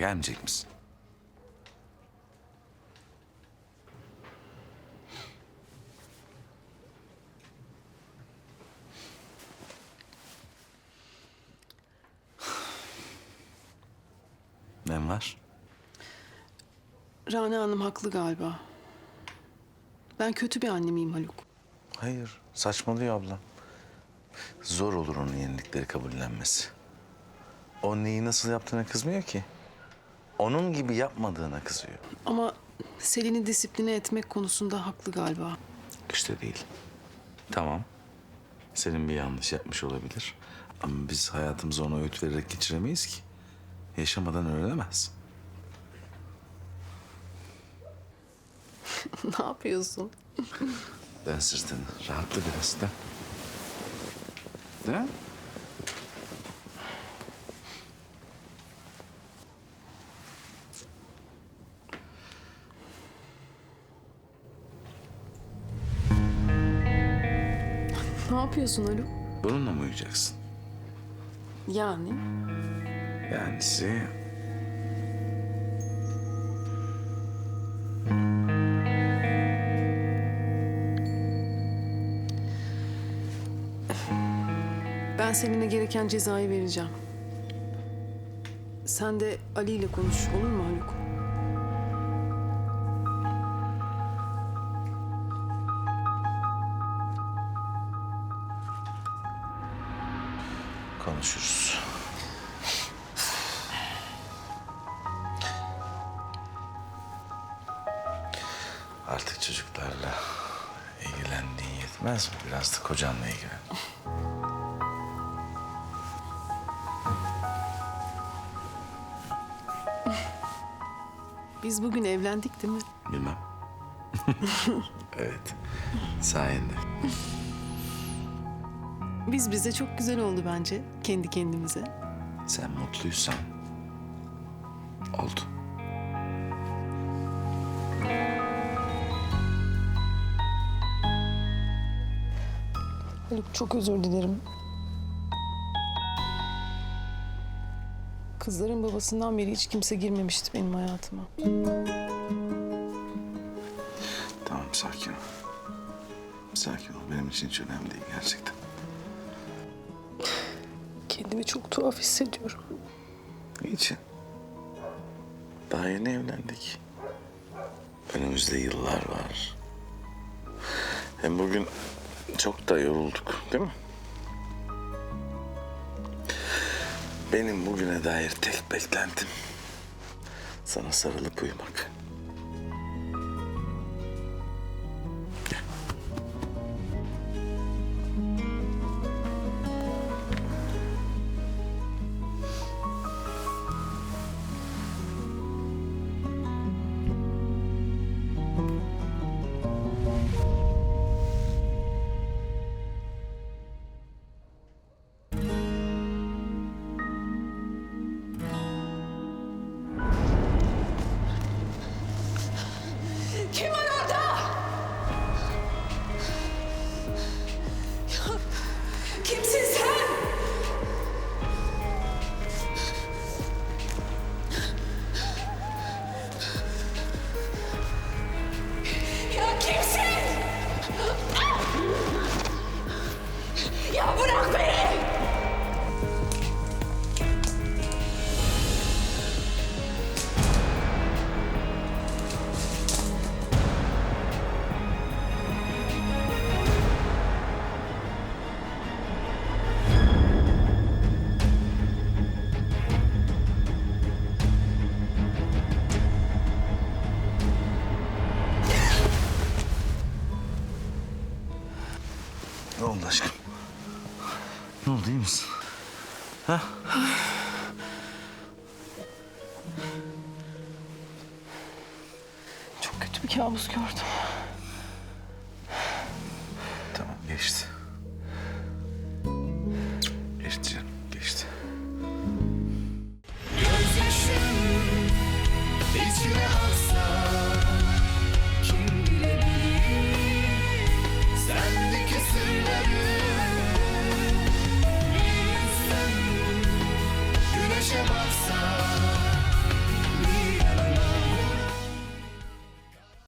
gelmeyecek misin? Ne var? Rana Hanım haklı galiba. Ben kötü bir anne miyim Haluk? Hayır, saçmalıyor ablam. Zor olur onun yenilikleri kabullenmesi. O neyi nasıl yaptığına kızmıyor ki. Onun gibi yapmadığına kızıyor. Ama Selin'i disipline etmek konusunda haklı galiba. İşte değil. Tamam. Senin bir yanlış yapmış olabilir. Ama biz hayatımızı ona öğüt vererek geçiremeyiz ki. Yaşamadan öğrenemez. ne yapıyorsun? Dön sırtını. Rahatla biraz da. De. Ne yapıyorsun Haluk? Bununla mı uyuyacaksın? Yani Yani size... ben Selin'e gereken cezayı vereceğim. Sen de Ali ile konuş olur mu Haluk? Konuşuruz. Artık çocuklarla ilgilendiğin yetmez mi? Biraz da kocanla ilgilen. Biz bugün evlendik değil mi? Bilmem. evet. Sayende. Biz bize çok güzel oldu bence kendi kendimize. Sen mutluysan oldu. Haluk çok özür dilerim. Kızların babasından beri hiç kimse girmemişti benim hayatıma. Tamam sakin ol. Sakin ol. Benim için hiç önemli değil gerçekten. Kendimi çok tuhaf hissediyorum. Niçin? Daha yeni evlendik. Önümüzde yıllar var. Hem bugün çok da yorulduk değil mi? Benim bugüne dair tek beklentim sana sarılıp uyumak. Ne oldu iyi misin? Ha? Çok kötü bir kabus gördüm. Tamam geçti. Geçti canım geçti.